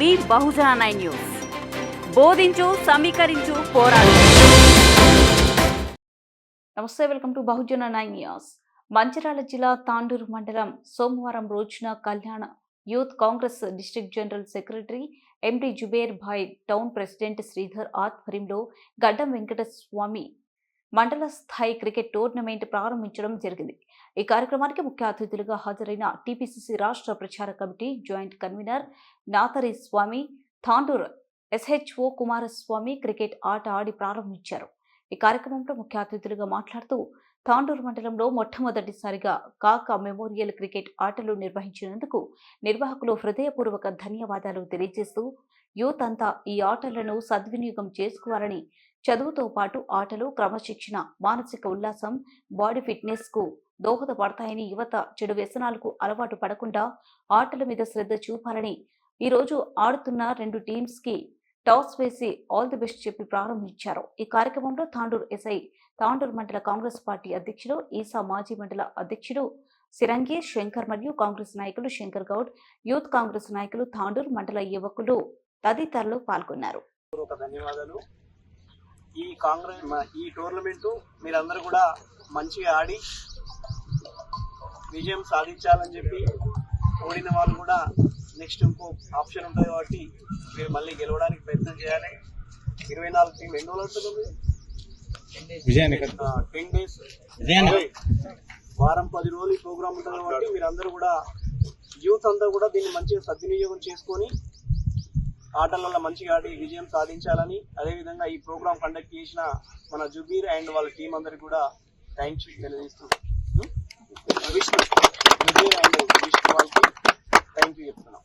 మీ బహుజన nine news. బోధించు సమీకరించు పోరాడు. నమస్తే welcome to Bahujana nine news. Mancherial జిల్లా తాండూరు మండలం సోమవారం రోజున కళ్యాణ youth Congress district general secretary MD Zubair భాయ్ టౌన్ ప్రెసిడెంట్ శ్రీధర్ ఆధ్వర్యంలో గడ్డం వెంకటస్వామి మండల స్థాయి క్రికెట్ టోర్నమెంట్ ప్రారంభించడం జరిగింది. ఈ కార్యక్రమానికి ముఖ్య అతిథులుగా హాజరైన టీపీసీసీ రాష్ట్ర ప్రచార committee joint convener Nathari Swamy Tandur SHO Kumaraswamy cricket ఆట ఆడి ప్రారంభించారు. ఈ కార్యక్రమంలో ముఖ్య అతిథులుగా మాట్లాడుతూ తాండూరు మండలంలో మొట్టమొదటిసారిగా కాక మెమోరియల్ క్రికెట్ ఆటలు నిర్వహించినందుకు నిర్వాహకులు హృదయపూర్వక ధన్యవాదాలు తెలియజేస్తూ యూత్ అంతా ఈ ఆటలను సద్వినియోగం చేసుకోవాలని చదువుతో పాటు ఆటలు క్రమశిక్షణ మానసిక ఉల్లాసం బాడీ ఫిట్నెస్కు దోహదపడతాయని యువత చెడు వ్యసనాలకు అలవాటు పడకుండా ఆటల మీద శ్రద్ధ చూపాలని ఈరోజు ఆడుతున్న రెండు టీమ్స్కి టాస్ వేసి ఆల్ ది బెస్ట్ చెప్పి ప్రారంభించారు. ఈ కార్యక్రమంలో తాండూరు ఎస్ఐ తాండూరు మండల కాంగ్రెస్ పార్టీ అధ్యక్షుడు ఈసా మాజీ మండల అధ్యక్షుడు సిరంగి శంకర్ మరియు కాంగ్రెస్ నాయకులు శంకర్ గౌడ్ యూత్ కాంగ్రెస్ నాయకులు తాండూరు మండల యువకులు తదితరులు పాల్గొన్నారు. ధన్యవాదాలు. ఈ కాంగ్రెస్ ఈ టోర్నమెంట్ మీరందరూ కూడా మంచిగా ఆడి విజయం సాధించాలని చెప్పి ఓడిన వాళ్ళు కూడా నెక్స్ట్ ఇంకో ఆప్షన్ ఉంటుంది కాబట్టి మీరు మళ్ళీ గెలవడానికి ప్రయత్నం చేయాలి. ఇరవై నాలుగు టీం ఎన్ని రోజులు ఉంటుంది? Ten days. వారం పది రోజులు ప్రోగ్రామ్ ఉంటుంది కాబట్టి మీరు అందరూ కూడా యూత్ అంతా కూడా దీన్ని మంచిగా సద్వినియోగం చేసుకొని ఆటలలో మంచిగా ఆడి విజయం సాధించాలని అదేవిధంగా ఈ ప్రోగ్రామ్ కండక్ట్ చేసిన మన జుబీర్ అండ్ వాళ్ళ టీం అందరికి కూడా థ్యాంక్స్ తెలియజేస్తున్నాం విష్ణు జుబీర్ అండ్ విష్ణు వాళ్ళకి థ్యాంక్ యూ చెప్తున్నాం.